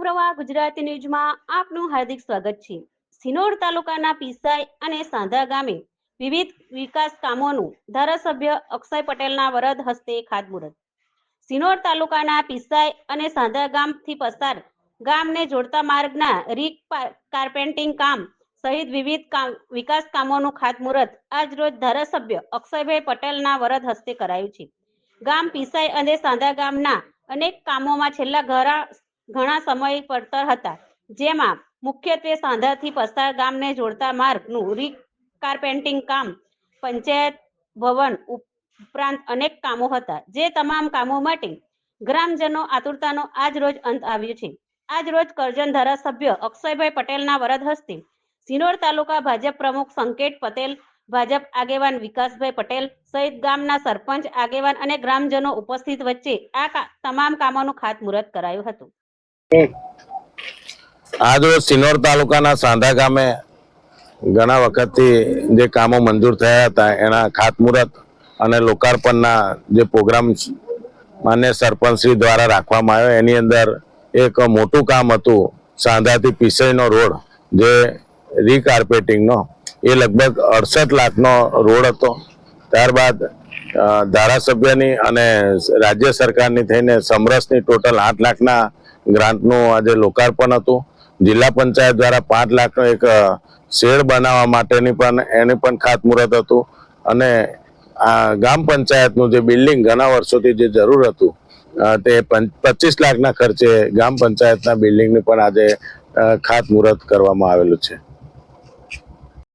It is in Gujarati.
પ્રવાહ ગુજરાતી ન્યૂઝમાં આપનું હાર્દિક સ્વાગત છે. સિનોર તાલુકાના પીસાઈ અને સાંધા ગામે વિવિધ વિકાસ કામોનું ધારાસભ્ય અક્ષય પટેલના વરદ હસ્તે ખાતમુહૂર્ત. સિનોર તાલુકાના પીસાઈ અને સાંધા ગામથી પસાર ગામને જોડતા માર્ગના રીક કાર્પેન્ટિંગ કામ સહિત વિવિધ કામ વિકાસ કામોનું ખાતમુહૂર્ત આજ રોજ ધારાસભ્ય અક્ષયભાઈ પટેલના વરદ હસ્તે કરાયું છે. ગામ પીસાઈ અને સાંધા ગામના અનેક કામોમાં છેલ્લા ઘણા ઘણા સમય પડતર હતા. જેમાં મુખ્યત્વે સાંધાથી પસાર ગામને જોડતા માર્ગનું રી કાર્પેન્ટિંગ કામ, પંચાયત ભવન ઉપરાંત અનેક કામો હતા. જે તમામ કામો માટે ગ્રામજનો આતુરતાનો આજ રોજ અંત આવ્યો છે. આજ રોજ કરજણ ધારાસભ્ય અક્ષયભાઈ પટેલના વરદ હસ્તે સિનોર તાલુકા ભાજપ પ્રમુખ સંકેત પટેલ, ભાજપ આગેવાન વિકાસભાઈ પટેલ સહિત ગામના સરપંચ, આગેવાન અને ગ્રામજનો ઉપસ્થિત વચ્ચે આ તમામ કામોનું ખાતમુહૂર્ત કરાયું હતું. આજરોજ સિનોર તાલુકાના સાંધા ગામે ઘણા વખતથી જે કામો મંજૂર થયા હતા, એના ખાતમુહૂર્ત અને લોકાર્પણના જે પ્રોગ્રામ માન્ય સરપંચશ્રી દ્વારા રાખવામાં આવ્યો. એની અંદર એક મોટું કામ હતું, સાંધાથી પીસઈનો રોડ, જે રીકાર્પેટિંગનો, એ લગભગ અડસઠ લાખનો રોડ હતો. ત્યારબાદ ધારાસભ્યની અને રાજ્ય સરકારની થઈને સમરસની ટોટલ આઠ લાખના ગ્રાન્ટનું આજે લોકાર્પણ હતું. જિલ્લા પંચાયત દ્વારા પાંચ લાખનો એક શેડ બનાવવા માટેની પણ એની પણ ખાતમુહૂર્ત હતું. અને આ ગામ પંચાયતનું જે બિલ્ડિંગ ઘણા વર્ષોથી જે જરૂર હતું તે પચીસ લાખના ખર્ચે ગામ પંચાયતના બિલ્ડિંગની પણ આજે ખાતમુહૂર્ત કરવામાં આવેલું છે.